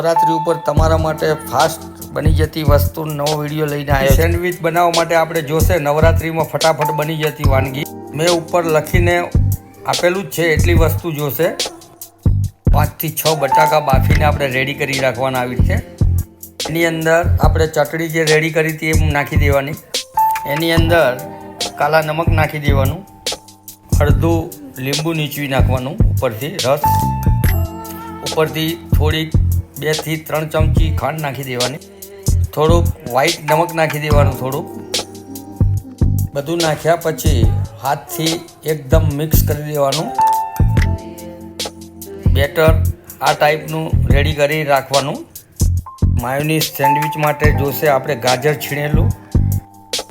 નવરાત્રી ઉપર તમારા માટે ફાસ્ટ બની જતી વસ્તુ નવો વીડિયો લઈને આવ્યો સેન્ડવિચ બનાવવા માટે આપણે જોશે નવરાત્રિમાં ફટાફટ બની જતી વાનગી. મેં ઉપર લખીને આપેલું જ છે, એટલી વસ્તુ જોશે. પાંચથી છ બટાકા બાફીને આપણે રેડી કરી રાખવાના આવી છે એની અંદર આપણે ચટણી જે રેડી કરી હતી એ નાખી દેવાની. એની અંદર કાલા નમક નાખી દેવાનું. અડધું લીંબુ નીચવી નાખવાનું ઉપરથી, રસ. ઉપરથી થોડીક બેથી ત્રણ ચમચી ખાંડ નાખી દેવાની. થોડુંક વ્હાઈટ નમક નાખી દેવાનું થોડુંક. બધું નાખ્યા પછી હાથથી એકદમ મિક્સ કરી દેવાનું. બેટર આ ટાઈપનું રેડી કરી રાખવાનું. માયોની સેન્ડવિચ માટે જોશે આપણે ગાજર છીણેલું.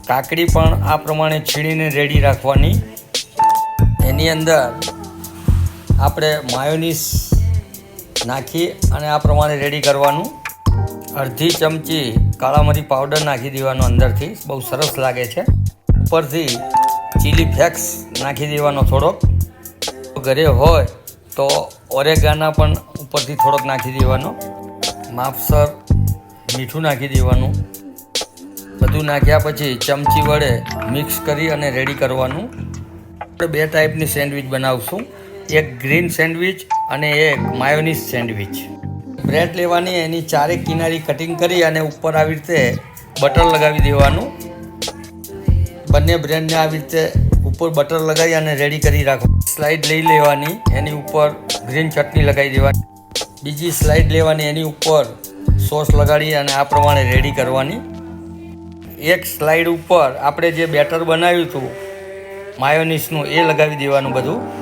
કાકડી પણ આ પ્રમાણે છીણીને રેડી રાખવાની. એની અંદર આપણે માયોનીઝ નાખી અને આ પ્રમાણે રેડી કરવાનું. અડધી ચમચી કાળા મરી પાવડર નાખી દેવાનો અંદરથી. બહુ સરસ લાગે છે. ઉપરથી ચીલી ફ્લેક્સ નાખી દેવાનો થોડોક. ઘરે હોય તો ઓરેગાના પણ ઉપરથી થોડોક નાખી દેવાનો. માપસર, મીઠું નાખી દેવાનું. બધું નાખ્યા પછી ચમચી વડે મિક્સ કરી અને રેડી કરવાનું. બે ટાઈપની સેન્ડવિચ બનાવશું. એક ગ્રીન સેન્ડવિચ અને એક માયોનીઝ સેન્ડવિચ. બ્રેડ લેવાની એની ચારેક કિનારી કટિંગ કરી અને ઉપર આવી રીતે બટર લગાવી દેવાનું. બંને બ્રેડને આવી રીતે ઉપર બટર લગાવી અને રેડી કરી રાખો સ્લાઇડ લઈ લેવાની, એની ઉપર ગ્રીન ચટણી લગાવી દેવાની. બીજી સ્લાઇડ લેવાની, એની ઉપર સોસ લગાડી અને આ પ્રમાણે રેડી કરવાની. એક સ્લાઇડ ઉપર આપણે જે બેટર બનાવ્યું હતું માયોનીસનું એ લગાવી દેવાનું બધું.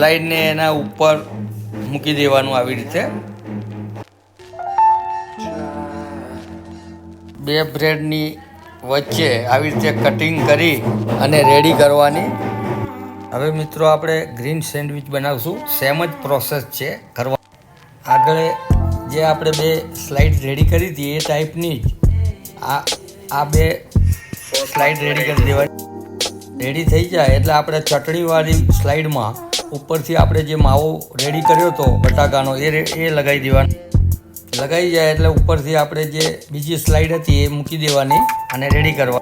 સ્લાઇડને એના ઉપર મૂકી દેવાનું આવી રીતે. બે બ્રેડની વચ્ચે આવી રીતે કટિંગ કરી અને રેડી કરવાની. હવે મિત્રો આપણે ગ્રીન સેન્ડવિચ બનાવશું. સેમ જ પ્રોસેસ છે. કરવા આગળ જે આપણે બે સ્લાઇડ રેડી કરી હતી, એ ટાઈપની જ. આ આ બે સ્લાઇડ રેડી કરી દેવાની. રેડી થઈ જાય એટલે આપણે ચટણીવાળી સ્લાઇડમાં ઉપરથી આપણે જે માવો રેડી કર્યો હતો બટાકાનો, એ એ લગાવી દેવાનો. લગાવી જાય એટલે ઉપરથી આપણે જે બીજી સ્લાઇડ હતી એ મૂકી દેવાની અને રેડી કરવા.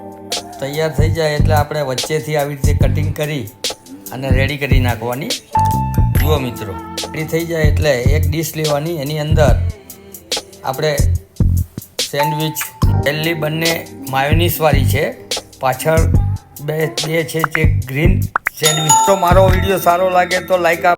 તૈયાર થઈ જાય એટલે આપણે વચ્ચેથી આવી રીતે કટિંગ કરી અને રેડી કરી નાખવાની. જુઓ મિત્રો રેડી થઈ જાય એટલે એક ડીશ લેવાની, એની અંદર આપણે સેન્ડવિચ પહેલી બંને માયોનીસવાળી છે. પાછળ બે બે છે જે ગ્રીન સેન્ડવિચ તો મારો વીડિયો સારો લાગે તો લાઈક આપ